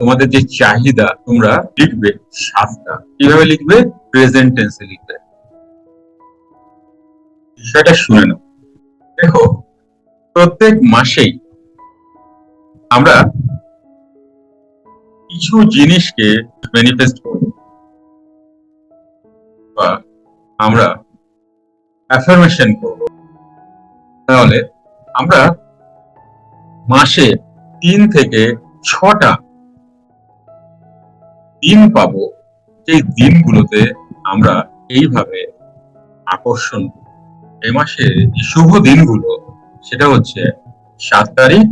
তোমাদের যে চাহিদা, তোমরা লিখবে সাতটা। কীভাবে লিখবে? প্রেজেন্ট টেন্সে লিখবে। বিষয়টা শুনে নাও। দেখো, প্রত্যেক মাসেই আমরা কিছু জিনিসকে ম্যানিফেস্ট করব। বা আমরা অ্যাফার্মেশন করব। তাহলে আমরা মাসে তিন থেকে ছটা দিন পাবো, সেই দিনগুলোতে আমরা এইভাবে আকর্ষণ। এই মাসের যে শুভ দিনগুলো, সেটা হচ্ছে সাত তারিখ,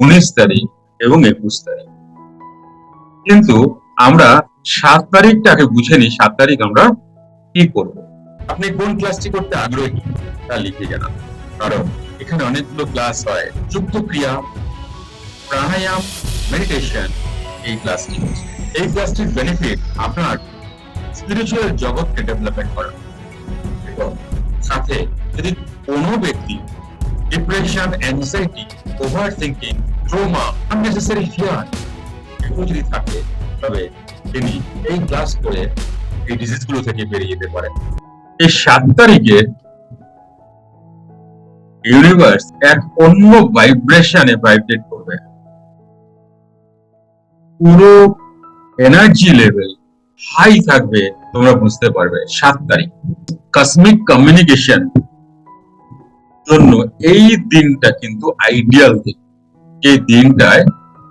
উনিশ তারিখ এবং একুশ তারিখ। কিন্তু আমরা সাত তারিখটাকে বুঝে নিই, সাত তারিখ আমরা কি করব? আপনি কোন ক্লাসটি করতে আগ্রহী? তা লিখে জানান। কারণ এখানে অনেকগুলো ক্লাস হয়। যুক্ত ক্রিয়া, প্রাণায়াম মেডিটেশন এই ক্লাসটি হচ্ছে। এই ক্লাসটির বেনিফিট আপনার স্পিরিচুয়াল জগৎকে ডেভেলপমেন্ট করা। এবং সাথে যদি কোনো ব্যক্তি depression anxiety over thinking trauma unnecessary fear এগুলো যদি থাকে, তবে তিনি এই ক্লাস করে এই ডিজিজগুলো থেকে বেরিয়ে যেতে পারেন। এই সাত তারিখে ইউনিভার্স এক অন্য ভাইব্রেশনে ভাইব্রেট করবে। পুরো এনার্জি লেভেল হাই থাকবে, তোমরা বুঝতে পারবে। সাত তারিখ কসমিক কমিউনিকেশন জন্য এই দিনটা কিন্তু আইডিয়াল দিন। এই দিনটায়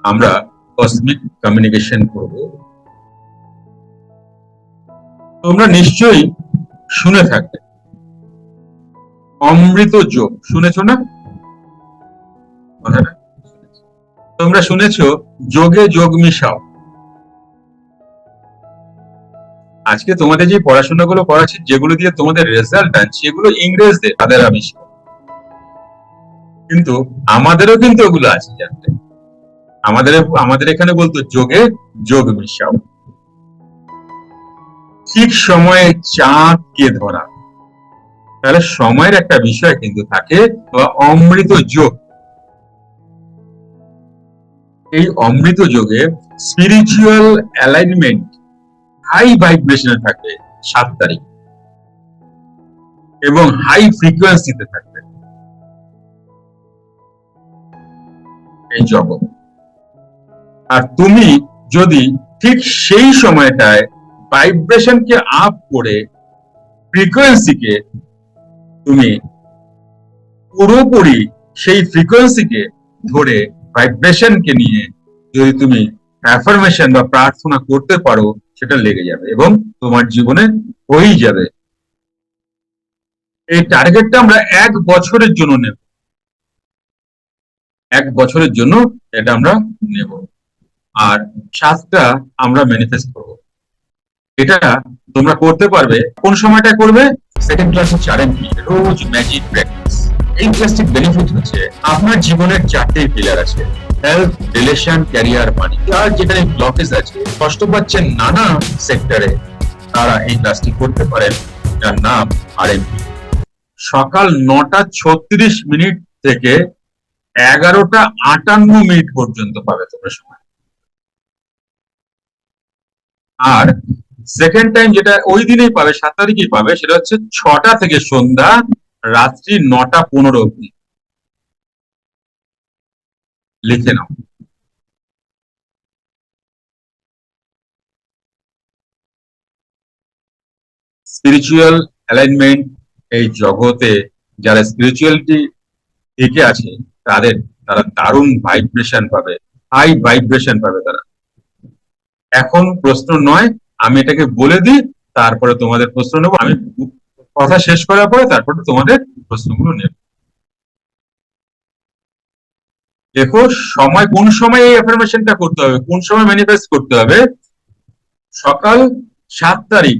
আমরা কসমিক কমিউনিকেশন করব। তোমরা নিশ্চয়ই শুনে থাকবে। অমৃত যোগ, শুনেছো না? কথাটা তোমরা শুনেছ, যোগে যোগ মিশাও। আজকে তোমাদের যে পড়াশোনা পড়াশোনাগুলো করাচ্ছি, যেগুলো দিয়ে তোমাদের রেজাল্ট আনছে এগুলো ইংরেজদের, তাদের আবিষ্কার কিন্তু আমাদেরও কিন্তু ওগুলো আছে জানতে। আমাদের আমাদের এখানে বলতো, যোগে যোগ মিশাও। ঠিক সময়ে চাঁদকে ধরা। তাহলে সময়ের একটা বিষয় কিন্তু থাকে বা অমৃত যোগ। এই অমৃত যোগে স্পিরিচুয়াল অ্যালাইনমেন্ট হাই ভাইব্রেশনে থাকবে সাত তারিখ। এবং হাই ফ্রিকোয়েন্সিতে থাকবে এই জগৎ। আর তুমি যদি ঠিক সেই সময়টায় ভাইব্রেশনকে আপ করে ফ্রিকোয়েন্সিকে তুমি পুরোপুরি সেই ফ্রিকোয়েন্সিকে ধরে ভাইব্রেশনকে নিয়ে যদি তুমি অ্যাফার্মেশন বা প্রার্থনা করতে পারো সেটা লেগে যাবে এবং তোমার জীবনে হয়েই যাবে। এই টার্গেটটা আমরা এক বছরের জন্য নেব। এক বছরের জন্য এটা আমরা নেব। আর সাতটা আমরা ম্যানিফেস্ট করব। এটা তোমরা করতে পারবে। কোন সময়টা করবে? সেকেন্ড ক্লাস আর রোজ ম্যাজিক প্র্যাকটিস এই ক্লাসটির বেনিফিট হচ্ছে, আপনার জীবনের চারটে পিলার আছে। হেলথ রিলেশন ক্যারিয়ার মানি আর যেখানে ব্লকেজ আছে, কষ্ট পাচ্ছেন নানা সেক্টরে তারা এই ক্লাসটি করতে পারেন। যার নাম আর সকাল নটা ছত্রিশ মিনিট থেকে এগারোটা আটান্ন মিনিট পর্যন্ত পাবে তোমরা সময়। আর সেকেন্ড টাইম যেটা ওই দিনেই পাবে, সাত তারিখেই পাবে, সেটা হচ্ছে ছটা থেকে সন্ধ্যা, রাত্রি নটা পনেরো অব্দি লিখে নাও। স্পিরিচুয়াল অ্যালাইনমেন্ট এই জগতে যারা স্পিরিচুয়ালিটি থেকে আছে, তাদের, তারা দারুণ ভাইব্রেশন পাবে হাই ভাইব্রেশন পাবে তারা। এখন প্রশ্ন নয়, আমি এটাকে বলে দিই, তারপরে তোমাদের প্রশ্ন নেব, আমি কথা শেষ করার পরে তারপরে তোমাদের প্রশ্নগুলো নেব। দেখো, সময়, কোন সময় এই অ্যাফার্মেশনটা করতে হবে? কোন সময় ম্যানিফেস্ট করতে হবে? সকাল সাত তারিখ,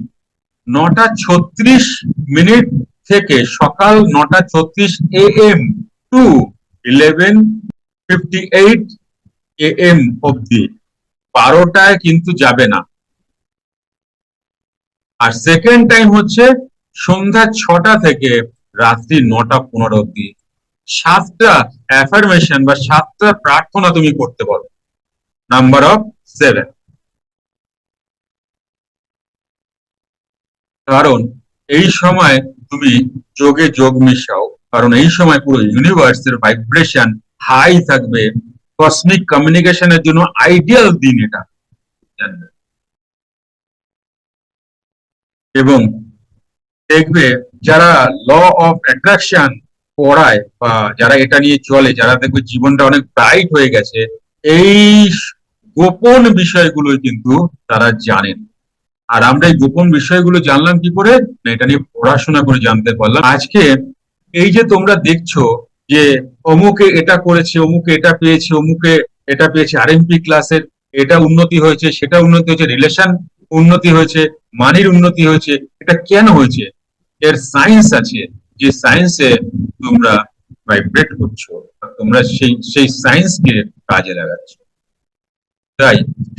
নটা ছত্রিশ মিনিট থেকে সকাল নটা ছত্রিশ A M to eleven fifty eight A M অব্দি বারোটায় কিন্তু যাবে না। আর সেকেন্ড টাইম হচ্ছে সন্ধ্যা ছটা থেকে রাত্রি নটা পনেরো অব্দি সাতটা অ্যাফার্মেশন বা সাতটা প্রার্থনা তুমি করতে পারো। নাম্বার অফ সেভেন কারণ এই সময় তুমি যোগে যোগ মিশাও। কারণ এই সময় পুরো ইউনিভার্সের ভাইব্রেশন হাই থাকবে। কসমিক কমিউনিকেশনের জন্য আইডিয়াল দিন এটা। এবং দেখবে যারা ল অফ অ্যাট্রাকশন পড়ায় বা যারা এটা নিয়ে চলে, যারা দেখবে জীবনটা অনেক ব্রাইট হয়ে গেছে, এই গোপন বিষয়গুলোই কিন্তু তারা জানেন। আর আমরা এই গোপন বিষয়গুলো জানলাম কি করে? এটা নিয়ে পড়াশোনা করে জানতে পারলাম। আজকে এই যে তোমরা দেখছ যে অমুকে এটা করেছে, অমুকে এটা পেয়েছে, অমুকে এটা পেয়েছে আরএমপি ক্লাসের এটা উন্নতি হয়েছে, সেটা উন্নতি হয়েছে রিলেশন উন্নতি হয়েছে, মানির উন্নতি হয়েছে, এটা কেন হয়েছে? এর সায়েন্স আছে। যে সায়েন্সে তোমরা ভাইব্রেট করছ তোমরা সেই সেই সায়েন্সকে কাজে লাগাচ্ছ। তাই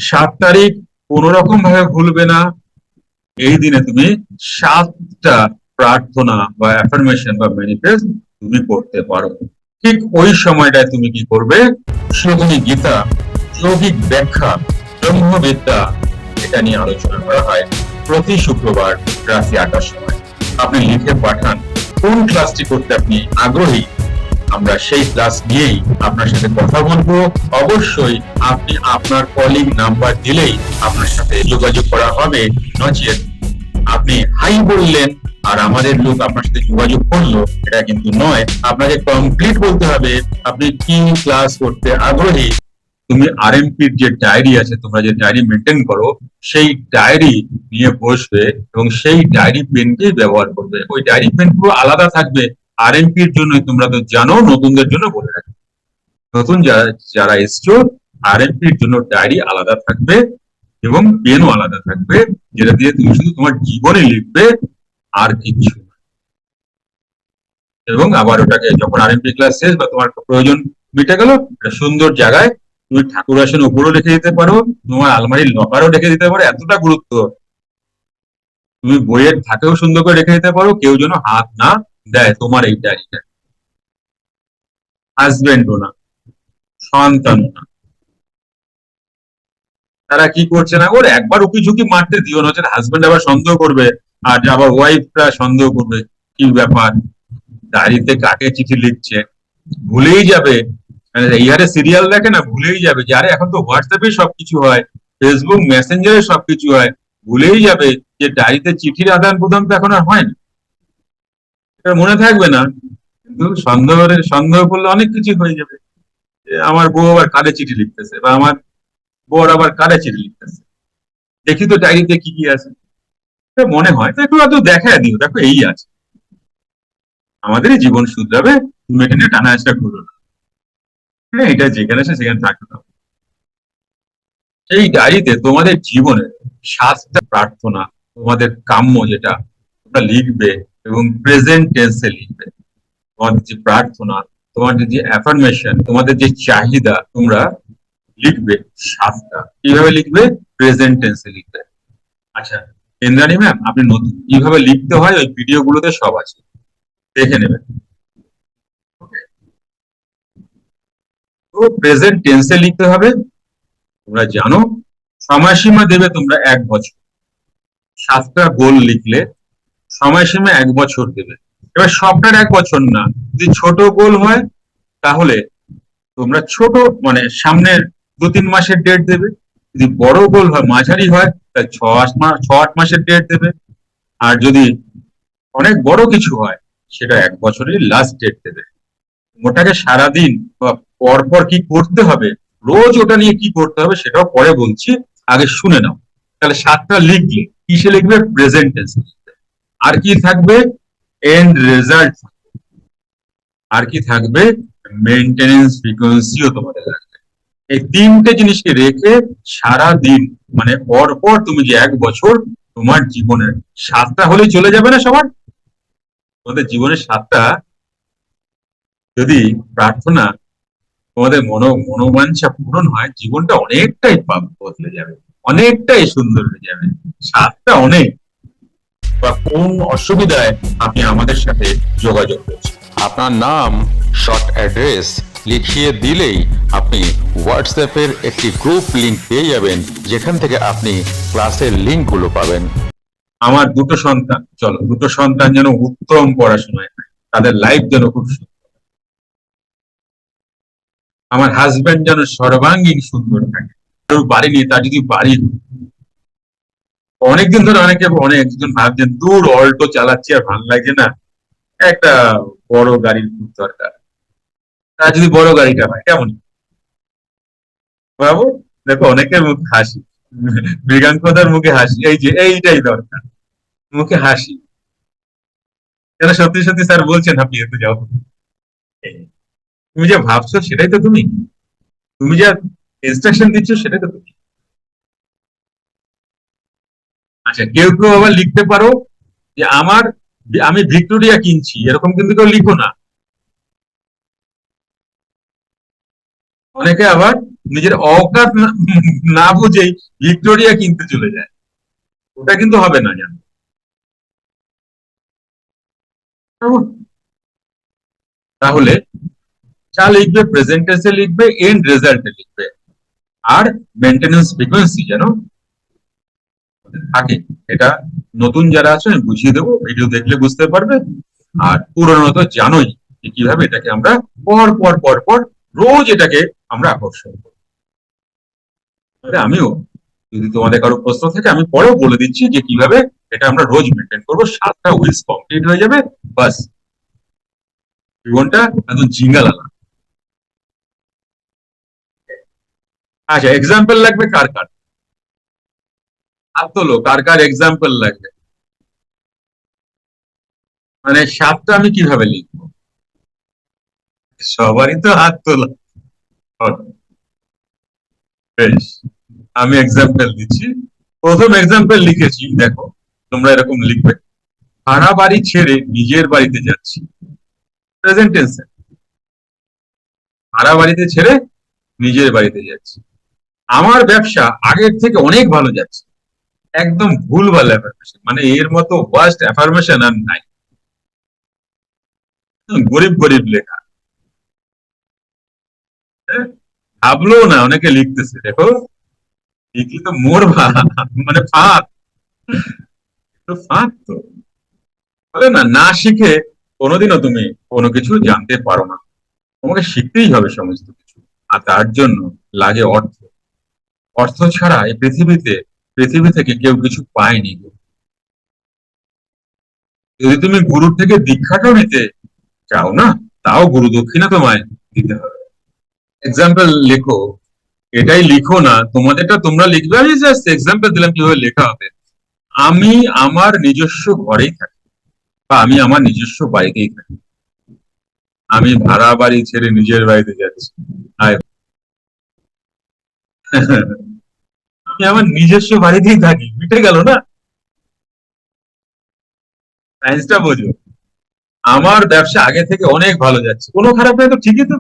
সাত তারিখ কোন রকম ভাবে ভুলবে না। এই দিনে তুমি সাতটা প্রার্থনা বা অ্যাফার্মেশন বা ম্যানিফেস্ট তুমি করতে পারো। ঠিক ওই সময়টায় তুমি কি করবে? শ্লোকনী গীতা, যৌগিক ব্যাখ্যা, ব্রহ্মবিদ্যা, এটা নিয়ে আলোচনা করা হয় প্রতি শুক্রবার রাত্রি আটটার সময়। আপনি লিখে পাঠান কোন ক্লাসটি করতে আপনি আগ্রহী, আমরা সেই ক্লাস নিয়েই আপনার সাথে কথা বলব। অবশ্যই আপনি আপনার কলিং নাম্বার দিলেই আপনার সাথে যোগাযোগ করা হবে। নচেত আপনি হাই বললেন আর আমাদের লোক আপনার সাথে যোগাযোগ করল, এটা কিন্তু নয়। আপনাকে কমপ্লিট বলতে হবে, আপনি কি ক্লাস করতে আগ্রহী তুমি আরএমপির যে ডায়েরি আছে, তোমরা যে ডায়েরি মেনটেন করো, সেই ডায়েরি নিয়ে বসবে এবং সেই ডায়েরি পেনকেই ব্যবহার করবে। ওই ডায়েরি পেন পুরো আলাদা থাকবে। আরএমপির জন্য তোমরা তো জানো, নতুনদের জন্য বলে রাখি। নতুন যারা যারা এসছো আরএমপির জন্য ডায়েরি আলাদা থাকবে এবং পেনও আলাদা থাকবে, যেটা দিয়ে তুমি শুধু তোমার জীবনে লিখবে আর কিছু। এবং আবার ওটাকে যখন আরএমপি ক্লাস শেষ বা তোমার প্রয়োজন মিটে গেল সুন্দর জায়গায় তুমি ঠাকুর আসন উপরেও রেখে দিতে পারো, তোমার আলমারির লকারও রেখে দিতে পারো, এতটা গুরুত্ব। তুমি বইয়ের থাকেও সুন্দর করে রেখে দিতে পারো, কেউ যেন হাত না দেয় তোমার এই ডায়েরিটা। হাজবেন্ডও না সন্তানও না। তারা কি করছে না ওর একবার উকি ঝুঁকি মারতে দিও, না হচ্ছে হাজবেন্ড আবার সন্দেহ করবে, আর আবার ওয়াইফরা সন্দেহ করবে। কি ব্যাপার? ডায়েরিতে কাকে চিঠি লিখছে? ভুলেই যাবে। মানে এই হারে সিরিয়াল দেখে না ভুলেই যাবে যে আরে এখন তো হোয়াটসঅ্যাপে সবকিছু হয় ফেসবুক মেসেঞ্জারে সবকিছু হয়, ভুলেই যাবে যে ডায়েরিতে চিঠির আদান প্রদান তো এখন আর হয় না। এটা মনে থাকবে না, কিন্তু সন্দেহের, সন্দেহ করলে অনেক কিছু হয়ে যাবে। আমার বউ আবার কারে চিঠি লিখতেছে বা আমার বর আবার কারে চিঠি লিখতেছে। দেখি তো ডায়েরিতে কি কি আছে। মনে হয়, তো একটু আধটু দেখায় দিও, দেখো এই আছে। আমাদেরই জীবন শুধরাবে, তুমি টানা আসা করো না। হ্যাঁ, এটা যেখানে আছে সেখানে থাকতে দাও সেই ডায়েরিতে তোমাদের জীবনে সাতটা প্রার্থনা তোমাদের কাম্য যেটা তোমরা লিখবে এবং প্রেজেন্ট টেন্সে লিখবে। তোমাদের যে প্রার্থনা তোমাদের যে অ্যাফার্মেশন তোমাদের যে চাহিদা তোমরা লিখবে সাতটা। কীভাবে লিখবে? প্রেজেন্ট টেন্সে লিখবে। আচ্ছা ইন্দ্রাণী ম্যাম আপনি নতুন। কীভাবে লিখতে হয়? ওই ভিডিও গুলোতে সব আছে। দেখে নেবেন Okay. তো প্রেজেন্ট টেন্সে লিখতে হবে। তোমরা জানো, সময়সীমা দেবে তোমরা এক বছর। সাতটা গোল লিখলে সময়সীমা এক বছর দেবে। এবার সবটার এক বছর না, যদি ছোট গোল হয়, তাহলে তোমরা ছোট মানে সামনের দু তিন মাসের ডেট দেবে। যদি বড় গোল হয়, মাঝারি হয়, তাহলে ছ আট মাস ছ আট মাসের ডেট দেবে। আর যদি অনেক বড় কিছু হয়, সেটা এক বছরের লাস্ট ডেট দেবে। ওটাকে সারাদিন বা পরপর কি করতে হবে? রোজ ওটা নিয়ে কি করতে হবে সেটাও পরে বলছি। আগে শুনে নাও। তাহলে সাতটা লিখলে কিসে লিখবে? প্রেজেন্ট টেন্স আর কি থাকবে? এন্ড রেজাল্ট আর কি থাকবে? মেনটেনেন্স ফ্রিকোয়েন্সিও তোমাদের লাগবে। এই তিনটে জিনিসকে রেখে সারা দিন মানে পর পর তুমি যে এক বছর তোমার জীবনের সাতটা হলেই চলে যাবে না সবার? তোমাদের জীবনের সাতটা যদি প্রার্থনা তোমাদের মনো মনোবাঞ্ছা পূরণ হয় জীবনটা অনেকটাই পাপ বদলে যাবে অনেকটাই সুন্দর হয়ে যাবে স্বাদটা অনেক। বা কোন অসুবিধায় আপনি আমাদের সাথে যোগাযোগ করছেন? আপনার নাম শর্ট অ্যাড্রেস লিখিয়ে দিলেই আপনি হোয়াটসঅ্যাপের একটি গ্রুপ লিংক পেয়ে যাবেন যেখান থেকে আপনি ক্লাসের লিঙ্কগুলো পাবেন। আমার দুটো সন্তান চলো দুটো সন্তান যেন উত্তম পড়াশোনায় তাদের লাইফ যেন খুব সুন্দর আমার হাজব্যান্ড যেন সর্বাঙ্গীন সুন্দর থাকে। কারোর বাড়ি নেই, তার যদি বাড়ি। অনেকদিন ধরে অনেকে অনেকজন ভাবছেন, দূর অল্টো চালাচ্ছি আর ভালো লাগছে না। একটা বড় গাড়ির খুব দরকার। তার যদি বড় গাড়িটা হয়, কেমন? বাবু, দেখো, অনেকের মুখে হাসি। মৃগাঙ্কদার মুখে হাসি, এই যে, এইটাই দরকার। মুখে হাসি। কেন সত্যি সত্যি স্যার বলছেন, আপনি এতে যাও। তুমি যা ভাবছ সেটাই তো তুমি। তুমি যা ইনস্ট্রাকশন দিচ্ছ সেটাই তো তুমি। আচ্ছা কেউ কেউ আবার লিখতে পারো যে আমার আমি ভিক্টোরিয়া কিনছি, এরকম কিন্তু কেউ লিখো না। অনেকে আবার নিজের অকাত না- বুঝেই ভিক্টোরিয়া কিনতে চলে যায়। ওটা কিন্তু হবে না জানো। তাহলে যা লিখবে প্রেজেন্ট টেন্সে লিখবে এন্ড রেজাল্টে লিখবে। আর মেনটেনেন্স ফ্রিকোয়েন্সি যেন থাকে। এটা নতুন যারা আছে, আমি বুঝিয়ে দেবো ভিডিও দেখলে বুঝতে পারবে। আর পুরনো তো জানোই যে কীভাবে এটাকে আমরা পর পর পর পর রোজ এটাকে আমরা আকর্ষণ তাহলে আমিও, যদি তোমাদের কারও প্রশ্ন থাকে, আমি পরেও বলে দিচ্ছি যে কীভাবে এটা আমরা রোজ মেনটেন করব। সাতটা উইলস কমপ্লিট হয়ে যাবে, বাস। জীবনটা একদম জিঙ্গালালা। আচ্ছা এক্সাম্পল লাগবে কার কার? হাত কার কার এক্সাম্পল লাগবে? মানে সাতটা আমি কীভাবে লিখব? সবারই তো হাত তোলা। বেশ, আমি এক্সাম্পল দিচ্ছি। প্রথম এক্সাম্পল লিখেছি, দেখো, তোমরা এরকম লিখবে। ভাড়া বাড়ি ছেড়ে নিজের বাড়িতে যাচ্ছি। প্রেজেন্ট টেন্সে ভাড়া বাড়িতে ছেড়ে নিজের বাড়িতে যাচ্ছি। আমার ব্যবসা আগের থেকে অনেক ভালো যাচ্ছে। একদম ভুলভাল অ্যাফার্মেশন মানে এর মতো ওয়ার্স্ট অ্যাফার্মেশন আর নাই। গরিব গরিব লেখা? ভাবলো না, অনেকে লিখতেছে, দেখো। লিখলে তো মোর মানে ফাঁক তো তো। বলে না না শিখে কোনোদিনও তুমি কোনো কিছু জানতে পারো না। তোমাকে শিখতেই হবে সমস্ত কিছু। আর তার জন্য লাগে অর্থ। অর্থ ছাড়া এই পৃথিবীতে, পৃথিবী থেকে কেউ কিছু পায়নি যদি তুমি গুরুর থেকে দীক্ষাটাও নিতে চাও না, তাও গুরু দক্ষিণা তোমায় দিতে হবে। এক্সাম্পল লেখো। এটাই লিখো না, তোমাদেরটা তোমরা লিখবে আমি জাস্ট এক্সাম্পল দিলাম কীভাবে লেখা হবে। আমি আমার নিজস্ব ঘরেই থাকি, বা আমি আমার নিজস্ব বাড়িতেই থাকি। আমি ভাড়া বাড়ি ছেড়ে নিজের বাড়িতে যাচ্ছি। আয়। আমি আমার নিজস্ব বাড়িতেই থাকি, মিটে গেল না? সায়েন্সটা বোঝো। আমার ব্যবসা আগে থেকে অনেক ভালো যাচ্ছে। কোনো খারাপ নেই তো, ঠিকই তো?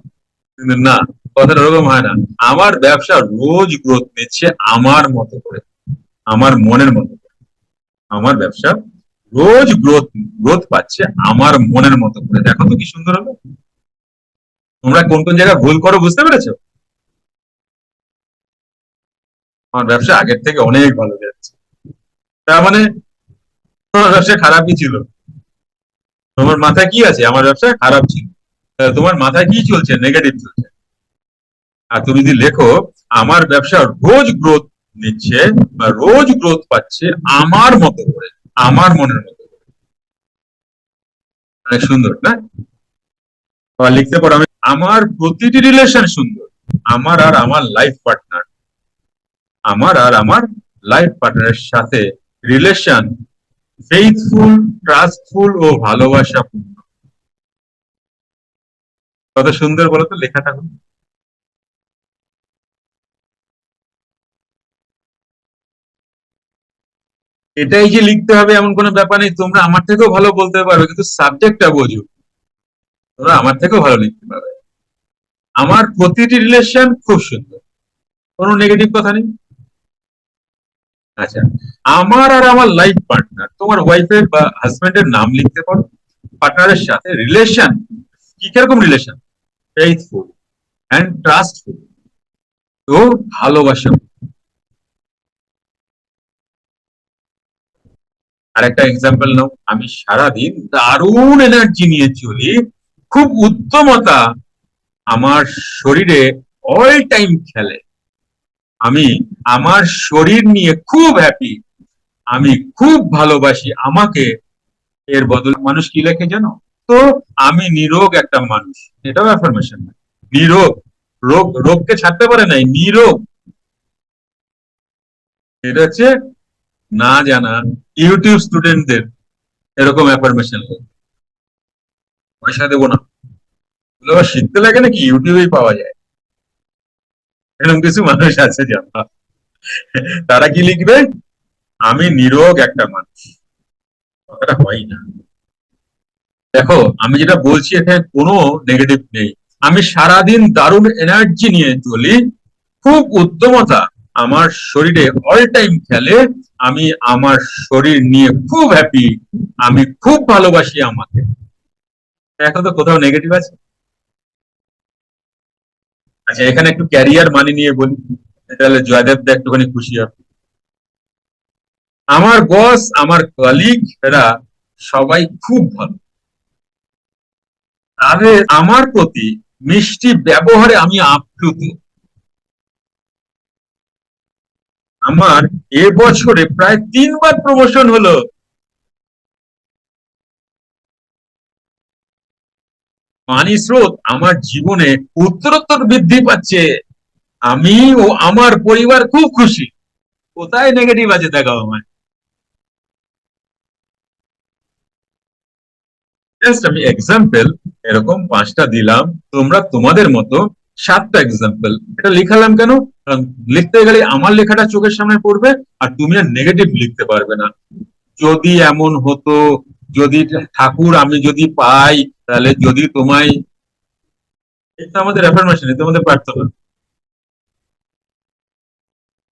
না, কথাটা ওরকম হয় না। আমার ব্যবসা রোজ গ্রোথ নিচ্ছে আমার মতো করে, আমার মনের মতো করে। আমার ব্যবসা রোজ গ্রোথ গ্রোথ পাচ্ছে আমার মনের মতো করে। দেখো তো কি সুন্দর হবে। তোমরা কোন কোন জায়গায় ভুল করো বুঝতে পেরেছ? আমার ব্যবসা আগের থেকে অনেক ভালো যাচ্ছে। তার মানে তোমার ব্যবসা খারাপই ছিল। তোমার মাথায় কি আছে? আমার ব্যবসা খারাপ ছিল। তোমার মাথায় কি চলছে? নেগেটিভ চলছে। আর তুমি যদি লেখো, আমার ব্যবসা রোজ গ্রোথ নিচ্ছে বা রোজ গ্রোথ পাচ্ছে আমার মতো করে, আমার মনের মতো করে। অনেক সুন্দর, না? লিখতে পারো আমি, আমার প্রতিটি রিলেশন সুন্দর। আমার আর আমার লাইফ পার্টনার আমার আর আমার লাইফ পার্টনারের সাথে রিলেশন ফেইথফুল ট্রাস্টফুল ও ভালোবাসাপূর্ণ। কত সুন্দর বলতো লেখাটা এটাই যে লিখতে হবে এমন কোনো ব্যাপার নেই, তোমরা আমার থেকেও ভালো বলতে পারবে, কিন্তু সাবজেক্টটা বোঝো। তোমরা আমার থেকেও ভালো লিখতে পারবে। আমার প্রতিটি রিলেশন খুব সুন্দর। কোনো নেগেটিভ কথা নেই। আচ্ছা। আমার আর আমার লাইফ পার্টনার তোমার ওয়াইফের বা হাজবেন্ডের নাম লিখতে পারো। পার্টনারের সাথে রিলেশন কি কীরকম রিলেশন ফেইথফুল অ্যান্ড ট্রাস্টফুল তো ভালোবাসা। আর একটা এক্সাম্পল নাও। আমি সারাদিন দারুণ এনার্জি নিয়ে চলি খুব উত্তমতা আমার শরীরে অল টাইম খেলে। আমি আমার শরীর নিয়ে খুব হ্যাপি আমি খুব ভালোবাসি। আমাকে এর বদলে মানুষ কি লেখে জানো? তো আমি নিরোগ একটা মানুষ। এটাও অ্যাফার্মেশন নিরোগ। রোগ, রোগকে ছাড়তে পারে নাই। নিরোগ। এটা হচ্ছে না জানা ইউটিউব স্টুডেন্টদের এরকম অ্যাফার্মেশন পয়সা দেবো না। শিখতে লাগে নাকি ইউটিউবেই পাওয়া যায়। এরকম কিছু মানুষ আছে জানা তারা কি লিখবে? আমি নিরোগ একটা মানুষ। কথাটা হয় না। দেখো, আমি যেটা বলছি এখানে কোনো নেগেটিভ নেই। আমি সারাদিন দারুণ এনার্জি নিয়ে চলি, খুব উত্তমতা আমার শরীরে অল টাইম খেলে, আমি আমার শরীর নিয়ে খুব হ্যাপি আমি খুব ভালোবাসি আমাকে। এখন তো কোথাও নেগেটিভ আছে? আচ্ছা এখানে একটু ক্যারিয়ার মানি নিয়ে বলি, তাহলে জয়দেব দা একটুখানি খুশি হবে। আমার বস আমার কলিগ এরা সবাই খুব ভালো। তাদের, আমার প্রতি মিষ্টি ব্যবহারে আমি আপ্লুত। আমার এ বছরে প্রায় তিনবার প্রমোশন হলো। পানি স্রোত আমার জীবনে উত্তরোত্তর বৃদ্ধি পাচ্ছে। আমি ও আমার পরিবার খুব খুশি। কোথায় নেগেটিভ আছে দেখাও আমায়। আমি এক্সাম্পল এরকম পাঁচটা দিলাম, তোমরা তোমাদের মতো সাতটা এক্সাম্পল এটা লিখালাম কেন? কারণ লিখতে গেলে আমার লেখাটা চোখের সামনে পড়বে, আর তুমি আর নেগেটিভ লিখতে পারবে না। যদি এমন হতো, যদি ঠাকুর আমি যদি পাই তাহলে যদি তোমায় এটা আমাদের অ্যাফার্মেশন এটা আমাদের প্রার্থনা।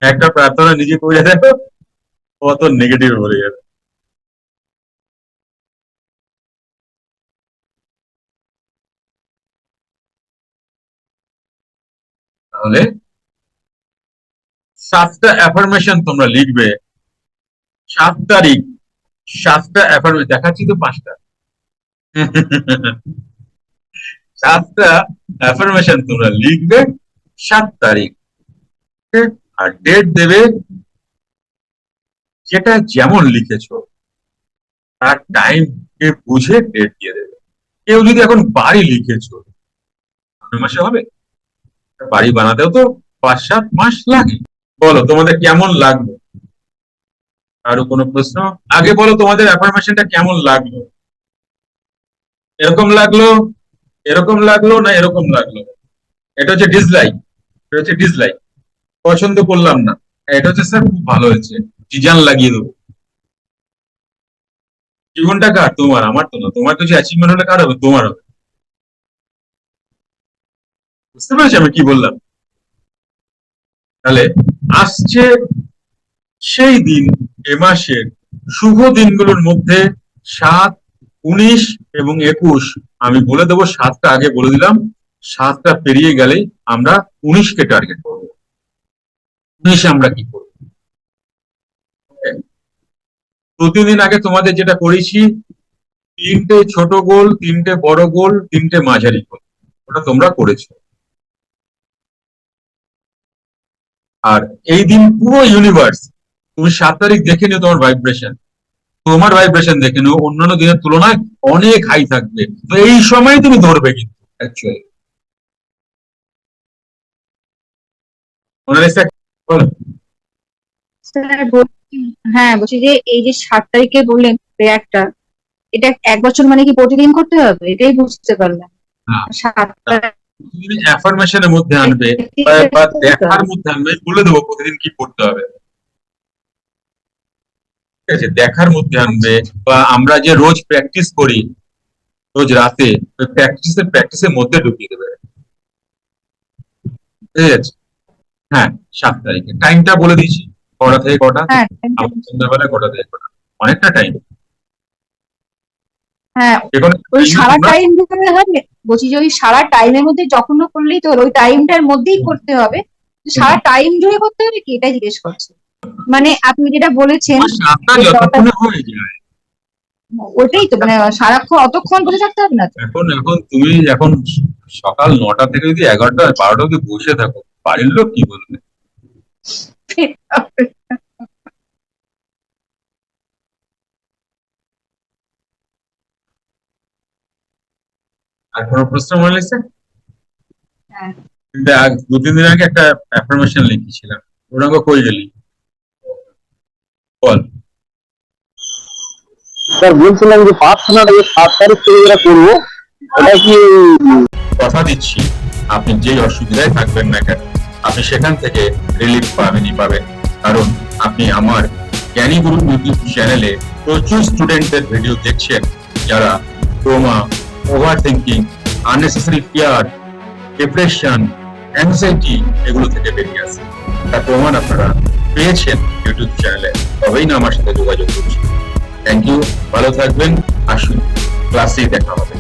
একটা প্রার্থনা নিজে করে দেখো কত নেগেটিভ বলে যাবে। তাহলে সাতটা অ্যাফার্মেশন তোমরা লিখবে। সাত তারিখ, সাতটা অ্যাফার্মেশন দেখাচ্ছি তো পাঁচটা। সাতটা অ্যাফার্মেশন তোমরা লিখবে, সাত তারিখ? আর ডেট দেবে, যেটা যেমন লিখেছো, তার টাইম কে বুঝে ডেট দিয়ে দেবে। কেউ যদি এখন বাড়ি লিখেছো মাসে হবে। বাড়ি বানাতেও তো পাঁচ, সাত মাস লাগে। বলো, তোমাদের কেমন লাগল? আরও কোনো প্রশ্ন? আগে বলো তোমাদের অ্যাফার্মেশনটা কেমন লাগল? এরকম লাগল? এরকম লাগল না এরকম লাগল? এটা হচ্ছে ডিসলাইক এটা হচ্ছে ডিসলাইক পছন্দ করলাম না। এটা হচ্ছে স্যার খুব ভালো হয়েছে। ডিজাইন লাগিয়ে দেবো। জীবনটা কার? তোমার। আমার তো না। তোমার কিছু অ্যাচিভমেন্ট হলে কার হবে? তোমার হবে। বুঝতে পেরেছি আমি কি বললাম? তাহলে আসছে সেই দিন, এ মাসের শুভ দিনগুলোর মধ্যে সাত, উনিশ এবং একুশ, আমি বলে দেবো সাতটা আগে বলে দিলাম, সাতটা পেরিয়ে গেলেই আমরা উনিশকে টার্গেট করব। উনিশে আমরা কি করব? প্রতিদিন আগে তোমাদের যেটা করেছি, তিনটে ছোট গোল, তিনটে বড় গোল, তিনটে মাঝারি গোল, ওটা তোমরা করেছ। আর এই দিন পুরো ইউনিভার্স তুমি সাত তারিখ দেখে নিও তোমার ভাইব্রেশন তোমার ভাইব্রেশন দেখে নিও অন্যান্য দিনের তুলনায় অনেক হাই থাকবে। তো এই সময় তুমি ধরবে কিন্তু অ্যাকচুয়ালি হ্যাঁ বলছি যে এই যে সাত তারিখে বললেন প্রেয়ারটা এটা এক বছর মানে কি প্রতিদিন করতে হবে? এটাই বুঝতে পারলাম। তুমি অ্যাফার্মেশনের মধ্যে আনবে বা দেখার মধ্যে আনবে বলে দেবো প্রতিদিন কি করতে হবে। ঠিক আছে দেখার মধ্যে আনবে বা আমরা যে রোজ প্র্যাকটিস করি রোজ রাতে ওই প্র্যাকটিসের প্র্যাকটিসের মধ্যে ঢুকিয়ে দেবে। ঠিক আছে? হ্যাঁ সাত তারিখে। টাইমটা বলে দিয়েছি কটা থেকে কটা? হ্যাঁ সন্ধ্যাবেলা কটা থেকে কটা? অনেকটা টাইম হ্যাঁ ওই সারা টাইম দিতে হবে বলছি যে ওই সারা টাইমের মধ্যে যখন করলেই তো ওই টাইমটার মধ্যেই করতে হবে। সারা টাইম জুড়ে করতে হবে কি? এটা জিজ্ঞেস করছে। মানে আপনি যেটা বলেছেন ওটাই তো মানে সারাক্ষণ অতক্ষণ বসে থাকতে হবে না এখন এখন তুমি এখন সকাল নটা থেকে যদি এগারোটা বারোটা অব্দি বসে থাকো বাড়ির লোক কি বলবে? আর কোনো প্রশ্ন মনে লাগছে। দু তিন দিন আগে একটা অ্যাফার্মেশন লিখেছিলাম। ওরঙ্গ কই গেলি? বল। স্যার বলছিলাম যে প্রার্থনাটা যে সাত তারিখ থেকে যেটা করব ওটা কি কথা দিচ্ছি আপনি যেই অসুবিধায় থাকবেন না কেন আপনি সেখান থেকে রিলিফ পাবেনই পাবেন। কারণ আপনি আমার জ্ঞানী গুরু ইউটিউব চ্যানেলে প্রচুর স্টুডেন্টদের ভিডিও দেখছেন যারা trauma over thinking unnecessary fear depression anxiety এগুলো থেকে বেরিয়ে আসে তার প্রমাণ আপনারা পেয়েছেন ইউটিউব চ্যানেলে তবেই না আমার সাথে যোগাযোগ করছি। থ্যাংক ইউ ভালো থাকবেন আসুন ক্লাসেই দেখা হবে।